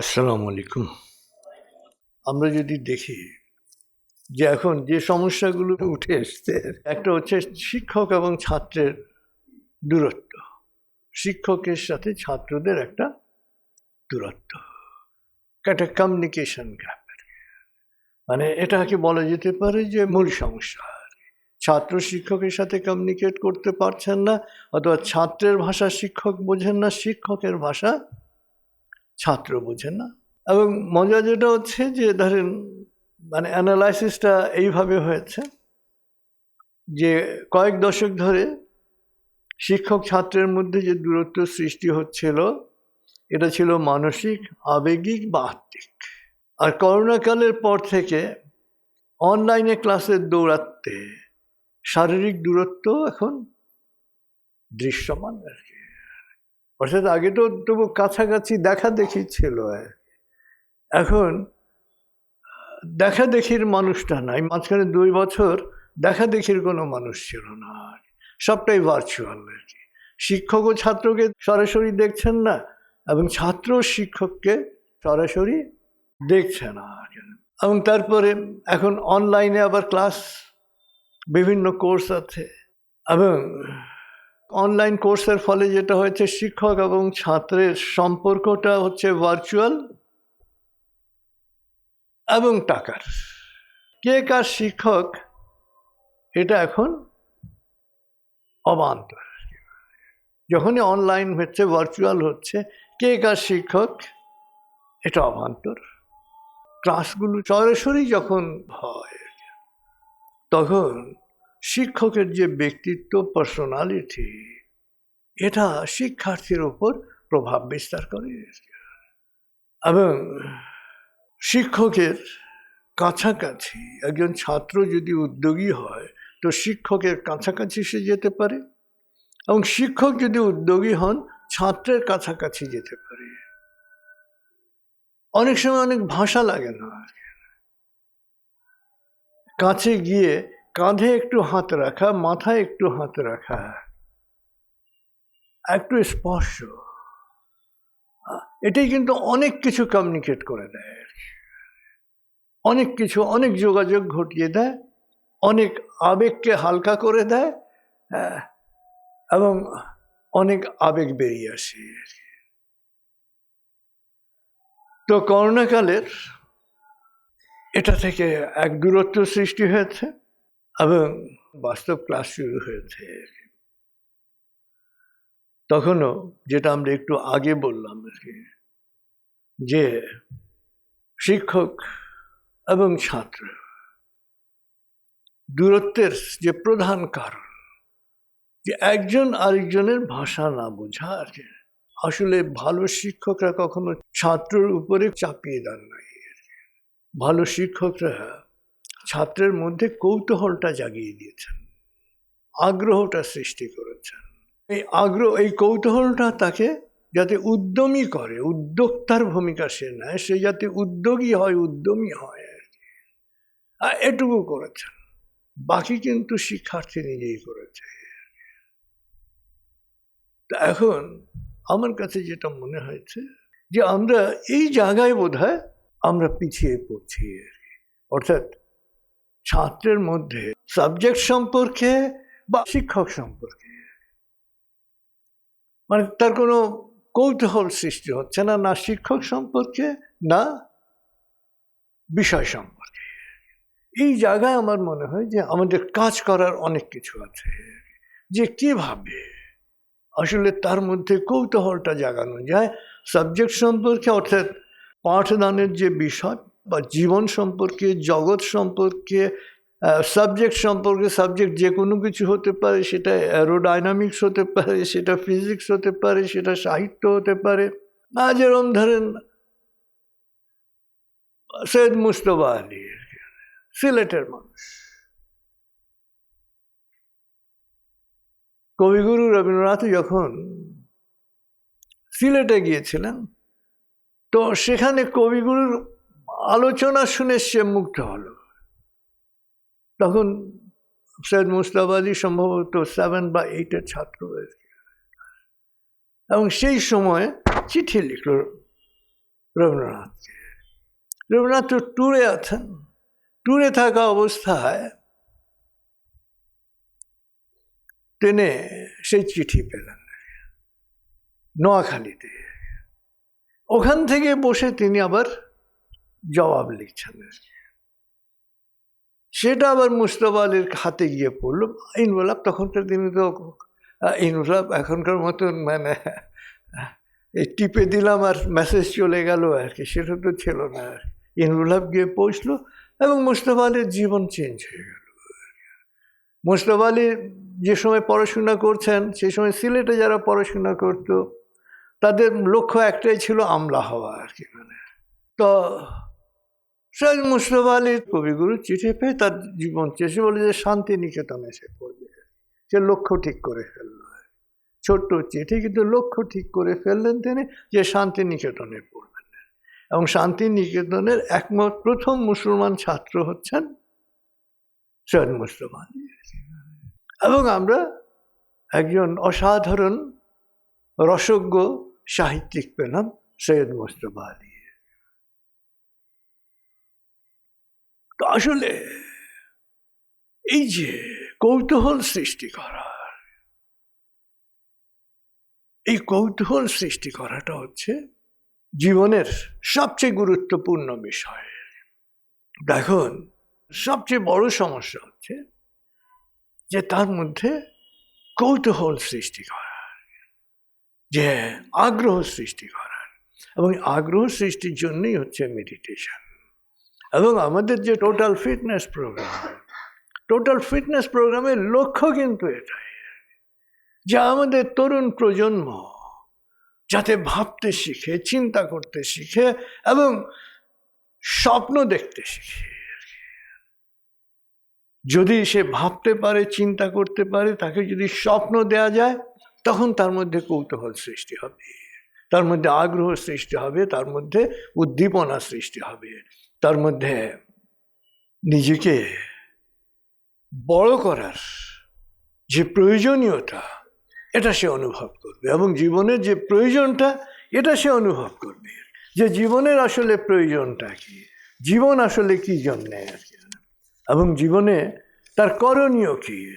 আসসালামু আলাইকুম। আমরা যদি দেখি যে এখন যে সমস্যাগুলো উঠে এসছে, একটা হচ্ছে শিক্ষক এবং ছাত্রের দূরত্ব। শিক্ষকের সাথে ছাত্রদের একটা দূরত্ব। একটা কমিউনিকেশন গ্যাপ মানে এটাকে বলা যেতে পারে যে মূল সমস্যা। ছাত্র শিক্ষকের সাথে কমিউনিকেট করতে পারছেন না, অথবা ছাত্রের ভাষা শিক্ষক বোঝেন না, শিক্ষকের ভাষা ছাত্র বোঝেন না। এবং মজা যেটা হচ্ছে যে, ধরেন মানে অ্যানালাইসিসটা এইভাবে হয়েছে যে, কয়েক দশক ধরে শিক্ষক ছাত্রের মধ্যে যে দূরত্ব সৃষ্টি হচ্ছিল, এটা ছিল মানসিক, আবেগিক বা আত্মিক। আর করোনাকালের পর থেকে অনলাইনে ক্লাসের দৌড়াতে শারীরিক দূরত্ব এখন দৃশ্যমান আর কি। অর্থাৎ আগে তো তবু কাছাকাছি দেখা দেখি ছিল। এখন দেখা দেখির মানুষটা নাই। মাঝখানে দুই বছর দেখা দেখির কোনো মানুষ ছিল না সবটাই ভার্চুয়াল আর কি শিক্ষক ও ছাত্রকে সরাসরি দেখছেন না এবং ছাত্র শিক্ষককে সরাসরি দেখছে না। এবং তারপরে এখন অনলাইনে আবার ক্লাস বিভিন্ন কোর্স আছে। এবং অনলাইন কোর্সের ফলে যেটা হয়েছে, শিক্ষক এবং ছাত্রের সম্পর্কটা হচ্ছে ভার্চুয়াল এবং টাকার। কে কার শিক্ষক, এটা এখন অবান্তর। যখনই অনলাইন হচ্ছে ভার্চুয়াল হচ্ছে, কে কার শিক্ষক, এটা অবান্তর। ক্লাসগুলো সরাসরি যখন হয়, তখন শিক্ষকের যে ব্যক্তিত্ব পার্সোনালিটি এটা শিক্ষার্থীর ওপর প্রভাব বিস্তার করে। এবং শিক্ষকের কাছাকাছি একজন ছাত্র যদি উদ্যোগী হয়, তো শিক্ষকের কাছাকাছি সে যেতে পারে এবং শিক্ষক যদি উদ্যোগী হন, ছাত্রের কাছাকাছি যেতে পারে। অনেক সময় অনেক ভাষা লাগে না। কাছে গিয়ে কাঁধে একটু হাত রাখা মাথায় একটু হাত রাখা একটু স্পর্শ এটাই কিন্তু অনেক কিছু কমিউনিকেট করে দেয়। অনেক কিছু অনেক যোগাযোগ ঘটিয়ে দেয় অনেক আবেগকে হালকা করে দেয় হ্যাঁ, এবং অনেক আবেগ বেরিয়ে আসে। তো করোনাকালের এটা থেকে এক দূরত্ব সৃষ্টি হয়েছে এবং বাস্তব ক্লাস শুরু হয়েছে। তখনও যেটা আমরা একটু আগে বললাম আর কি, যে শিক্ষক এবং ছাত্র দূরত্বের যে প্রধান কারণ, যে একজন আরেকজনের ভাষা না বোঝা আর কি। আসলে ভালো শিক্ষকরা কখনো ছাত্রর উপরে চাপিয়ে দেন নাই ভালো শিক্ষকরা ছাত্রের মধ্যে কৌতূহলটা জাগিয়ে দিয়েছেন, আগ্রহটা সৃষ্টি করেছেন। এই আগ্রহ, এই কৌতূহলটা তাকে যাতে উদ্যমী করে, উদ্যোক্তার ভূমিকা সে নেয়, সে যাতে উদ্যোগী হয়, উদ্যমী হয় আর কি। এটুকু করেছেন, বাকি কিন্তু শিক্ষার্থী নিজেই করেছে। তা এখন আমার কাছে যেটা মনে হয়েছে যে আমরা এই জায়গায় বোধ আমরা পিছিয়ে পড়ছি। অর্থাৎ ছাত্রের মধ্যে সাবজেক্ট সম্পর্কে বা শিক্ষক সম্পর্কে। মানে তার কোনো কৌতূহল সৃষ্টি হচ্ছে না না শিক্ষক সম্পর্কে, না বিষয় সম্পর্কে। এই জায়গায় আমার মনে হয় যে আমাদের কাজ করার অনেক কিছু আছে যে কীভাবে আসলে তার মধ্যে কৌতূহলটা জাগানো যায়। সাবজেক্ট সম্পর্কে অর্থাৎ পাঠদানের যে বিষয় বা জীবন সম্পর্কে, জগৎ সম্পর্কে সাবজেক্ট সম্পর্কে সাবজেক্ট যে কোনো কিছু হতে পারে, সেটা অ্যারোডাইনামিক্স হতে পারে, সেটা ফিজিক্স হতে পারে, সেটা সাহিত্য হতে পারে। আর যেরকম ধরেন, সৈয়দ মুস্তফা আলী, সিলেটের মানুষ। কবিগুরু রবীন্দ্রনাথ যখন সিলেটে গিয়েছিলেন, তো সেখানে কবিগুরুর আলোচনা শুনে সে মুগ্ধ হলো। তখন সৈয়দ মুস্তাফা আলী সম্ভবত সেভেন বা এইটের ছাত্র এবং সেই সময় চিঠি লিখল রবীন্দ্রনাথকে রবীন্দ্রনাথ তো ট্যুরে আছেন। ট্যুরে থাকা অবস্থায় ট্রেনে সেই চিঠি পেলেন নোয়াখালীতে। ওখান থেকে বসে তিনি আবার জবাব লিখছেন। সেটা আবার মুস্তফা আলীর হাতে গিয়ে পড়ল। ইনভলাপ তখনকার দিনে তো ইনভলাপ এখনকার মতন মানে এই টিপে দিলাম আর মেসেজ চলে গেল আর কি। সেটা তো ছিল না আর ইনভলাপ গিয়ে পৌঁছলো এবং মুস্তফা আলীর জীবন চেঞ্জ হয়ে গেল। মুস্তফা আলী যে সময় পড়াশোনা করছেন সেই সময় সিলেটে যারা পড়াশোনা করতো, তাদের লক্ষ্য একটাই ছিল আমলা হওয়া আর কি মানে। তো সৈয়দ মুস্তফা আলীর কবিগুরু চিঠি পেয়ে তার জীবন চেষে বলে যে, শান্তি নিকেতনে সে পড়বে। সে লক্ষ্য ঠিক করে ফেলল। ছোট্ট চিঠি কিন্তু লক্ষ্য ঠিক করে ফেললেন তিনি যে, শান্তি নিকেতনে পড়বেন। এবং শান্তি নিকেতনের একমত প্রথম মুসলমান ছাত্র হচ্ছেন সৈয়দ মুস্তফা আলী। এবং আমরা একজন অসাধারণ রসজ্ঞ সাহিত্যিক পেলাম সৈয়দ মুস্তফা আলী। তো আসলে এই যে কৌতূহল সৃষ্টি করা, এই কৌতূহল সৃষ্টি করাটা হচ্ছে জীবনের সবচেয়ে গুরুত্বপূর্ণ বিষয়। দেখুন, সবচেয়ে বড় সমস্যা হচ্ছে যে তার মধ্যে কৌতূহল সৃষ্টি করার যে আগ্রহ সৃষ্টি করার এবং আগ্রহ সৃষ্টির জন্যই হচ্ছে মেডিটেশন এবং আমাদের যে total fitness program total fitness প্রোগ্রামের লক্ষ্য কিন্তু এটাই, যে আমাদের তরুণ প্রজন্ম যাতে ভাবতে শিখে, চিন্তা করতে শিখে এবং স্বপ্ন দেখতে শিখে। যদি সে ভাবতে পারে, চিন্তা করতে পারে, তাকে যদি স্বপ্ন দেয়া যায়, তখন তার মধ্যে কৌতূহল সৃষ্টি হবে, তার মধ্যে আগ্রহ সৃষ্টি হবে, তার মধ্যে উদ্দীপনা সৃষ্টি হবে। তার মধ্যে নিজেকে বড় করার যে প্রয়োজনীয়তা, এটা সে অনুভব করবে এবং জীবনের যে প্রয়োজনটা, এটা সে অনুভব করবে। যে জীবনের আসলে প্রয়োজনটা কি? জীবন আসলে কি জন্যে? আর কি এবং জীবনে তার করণীয় কি?